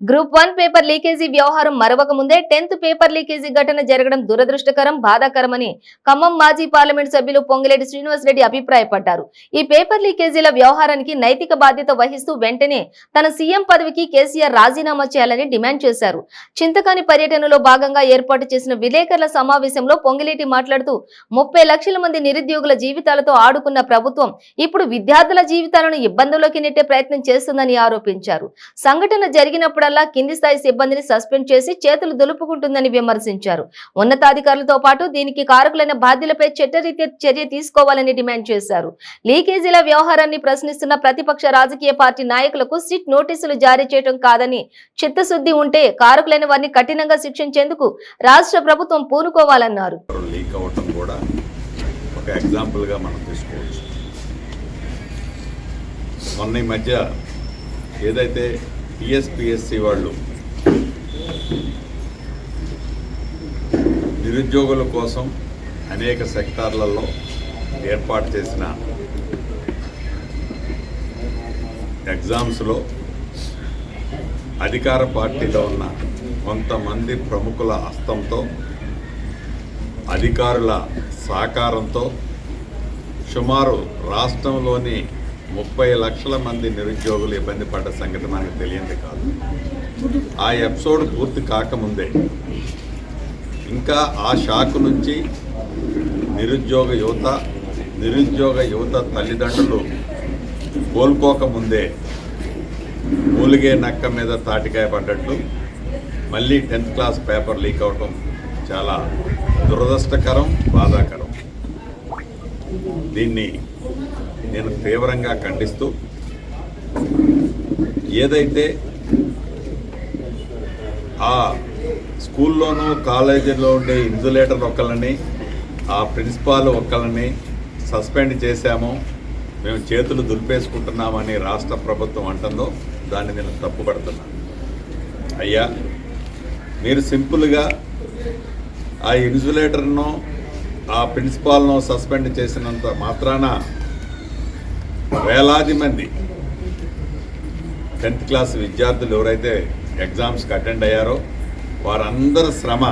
Group one paper leakage వ్యవహారం మరవక ముందే tenth paper leakage ఘటన జరగడం దురదృష్టకరం బాధాకరమని ఖమ్మం మాజీ పార్లమెంట్ సభ్యులు పొంగిరెడ్డి శ్రీనివాసరెడ్డి అభిప్రాయపడ్డారు. ఈ పేపర్ లీకేజీల వ్యవహారానికి నైతిక బాధ్యత వహిస్తూ వెంటనే తన సీఎం పదవికి కేసీఆర్ రాజీనామా చేయాలని డిమాండ్ చేశారు. చింతకాని పర్యటనలో భాగంగా ఏర్పాటు చేసిన విలేకరుల సమావేశంలో పొంగిలేటి మాట్లాడుతూ ముప్పై లక్షల మంది నిరుద్యోగుల జీవితాలతో ఆడుకున్న ప్రభుత్వం ఇప్పుడు విద్యార్థుల జీవితాలను ఇబ్బందుల్లోకి నెట్టే ప్రయత్నం చేస్తుందని ఆరోపించారు. సంఘటన జరిగినప్పుడు జరిగినప్పుడల్లా కింది స్థాయి సిబ్బందిని సస్పెండ్ చేసి చేతులు దులుపుకుంటుందని విమర్శించారు. ఉన్నతాధికారులతో పాటు దీనికి కారకులైన బాధ్యులపై చట్టరీత్యా చర్య తీసుకోవాలని డిమాండ్ చేశారు. లీకేజీల వ్యవహారాన్ని ప్రశ్నిస్తున్న ప్రతిపక్ష రాజకీయ పార్టీ నాయకులకు సిట్ నోటీసులు జారీ చేయడం కాదని చిత్తశుద్ధి ఉంటే కారకులైన వారిని కఠినంగా శిక్షించేందుకు రాష్ట్ర ప్రభుత్వం పూనుకోవాలన్నారు. మొన్న ఈ మధ్య ఏదైతే టిఎస్పిఎస్సి వాళ్ళు నిరుద్యోగుల కోసం అనేక సెక్టార్లలో ఏర్పాటు చేసిన ఎగ్జామ్స్లో అధికార పార్టీలో ఉన్న కొంతమంది ప్రముఖుల హస్తంతో అధికారుల సహకారంతో సుమారు రాష్ట్రంలోని ముప్పై లక్షల మంది నిరుద్యోగులు ఇబ్బంది పడ్డ సంగతి మనకు తెలియంది కాదు. ఆ ఎపిసోడ్ పూర్తి కాకముందే. ఇంకా ఆ షాక్ నుంచి నిరుద్యోగ యువత నిరుద్యోగ యువత తల్లిదండ్రులు కోలుకోకముందే మూలిగే నక్క మీద తాటికాయ పడ్డట్లు మళ్ళీ టెన్త్ క్లాస్ పేపర్ లీక్ అవటం చాలా దురదృష్టకరం బాధాకరం. దీన్ని నేను తీవ్రంగా ఖండిస్తూ ఏదైతే ఆ స్కూల్లోనూ కాలేజీలో ఉండే ఇన్సులేటర్ ఒకళ్ళని ఆ ప్రిన్సిపాల్ ఒకళ్ళని సస్పెండ్ చేశాము మేము చేతులు దులిపేసుకుంటున్నామని రాష్ట్ర ప్రభుత్వం అంటుందో దాన్ని నేను తప్పుపడుతున్నాను అయ్యా మీరు సింపుల్గా ఆ ఇన్సులేటర్ను ఆ ప్రిన్సిపాల్ను సస్పెండ్ చేసినంత మాత్రాన వేలాది మంది టెన్త్ క్లాస్ విద్యార్థులు ఎవరైతే ఎగ్జామ్స్కి అటెండ్ అయ్యారో వారందరి శ్రమ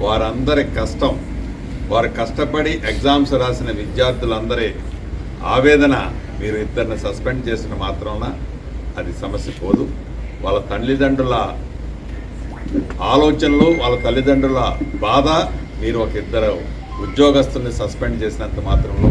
వారందరి కష్టం వారు కష్టపడి ఎగ్జామ్స్ రాసిన విద్యార్థులందరి ఆవేదన మీరు ఇద్దరిని సస్పెండ్ చేసిన మాత్రాన అది సమస్య పోదు. వాళ్ళ తల్లిదండ్రుల ఆలోచనలు వాళ్ళ తల్లిదండ్రుల బాధ మీరు ఒక ఇద్దరు ఉద్యోగస్తుల్ని సస్పెండ్ చేసినంత మాత్రంలో